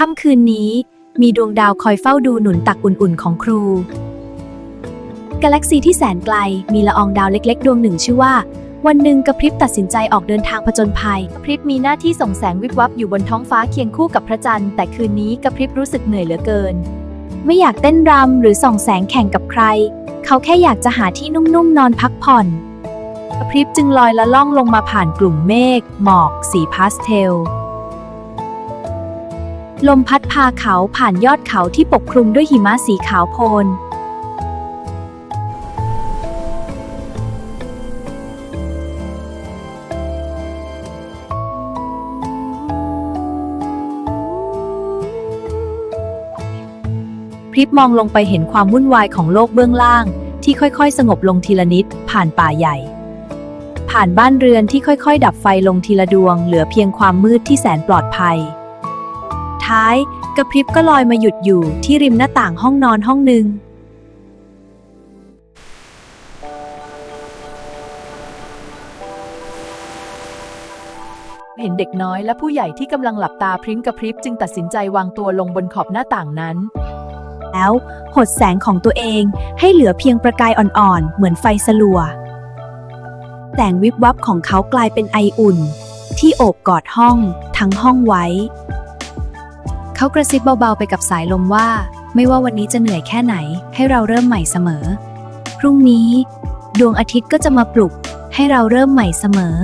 ค่ำคืนนี้ มีดวงดาวคอยเฝ้าดูหนุนตักอุ่นๆของครู กาแล็กซีที่แสนไกล มีละอองดาวเล็กๆ ดวงหนึ่งชื่อว่า วันหนึ่งกระพริบตัดสินใจออกเดินทางผจญภัยกระพริบมีหน้าที่ส่งแสงวิบวับอยู่บนท้องฟ้าเคียงคู่กับพระจันทร์ แต่คืนนี้กระพริบรู้สึกเหนื่อยเหลือเกิน ไม่อยากเต้นรำหรือส่องแสงแข่งกับใคร เขาแค่อยากจะหาที่นุ่มๆนอนพักผ่อนกระพริบจึงลอยละล่องลงมาผ่านกลุ่มเมฆหมอก สีพาสเทล ลมพัดพาเขาผ่านยอดเขาที่ปกคลุมด้วยหิมะสีขาวโพลน พริบมองลงไปเห็นความวุ่นวายของโลกเบื้องล่าง ที่ค่อยๆ สงบลงทีละนิด ผ่านป่าใหญ่ ผ่านบ้านเรือนที่ค่อยๆ ดับไฟลงทีละดวง เหลือเพียงความมืดที่แสนปลอดภัย ท้าย กระพริบก็ลอยมาหยุดอยู่ที่ริมหน้าต่างห้องนอนห้องหนึ่งเห็นเด็กน้อยและผู้ใหญ่ที่กำลังหลับตาพริ้งกระพริบจึงตัดสินใจวางตัวลงบนขอบหน้าต่างนั้น แล้วหดแสงของตัวเองให้เหลือเพียงประกายอ่อนๆ เหมือนไฟสลัว แสงวิบวับของเขากลายเป็นไออุ่น ที่โอบกอดห้องทั้งห้องไว้ เขากระซิบเบาๆไปกับสายลมว่า ไม่ว่าวันนี้จะเหนื่อยแค่ไหน ให้เราเริ่มใหม่เสมอ พรุ่งนี้ ดวงอาทิตย์ก็จะมาปลุก ให้เราเริ่มใหม่เสมอ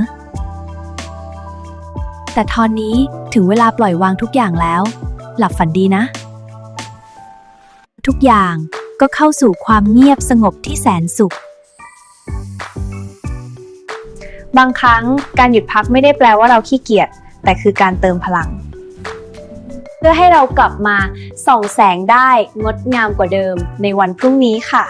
แต่ตอนนี้ถึงเวลาปล่อยวางทุกอย่างแล้ว หลับฝันดีนะ ทุกอย่างก็เข้าสู่ความเงียบสงบที่แสนสุข บางครั้งการหยุดพักไม่ได้แปลว่าเราขี้เกียจแต่คือการเติมพลัง เพื่อให้เรากลับมาส่องแสงได้งดงามกว่าเดิมในวันพรุ่งนี้ค่ะ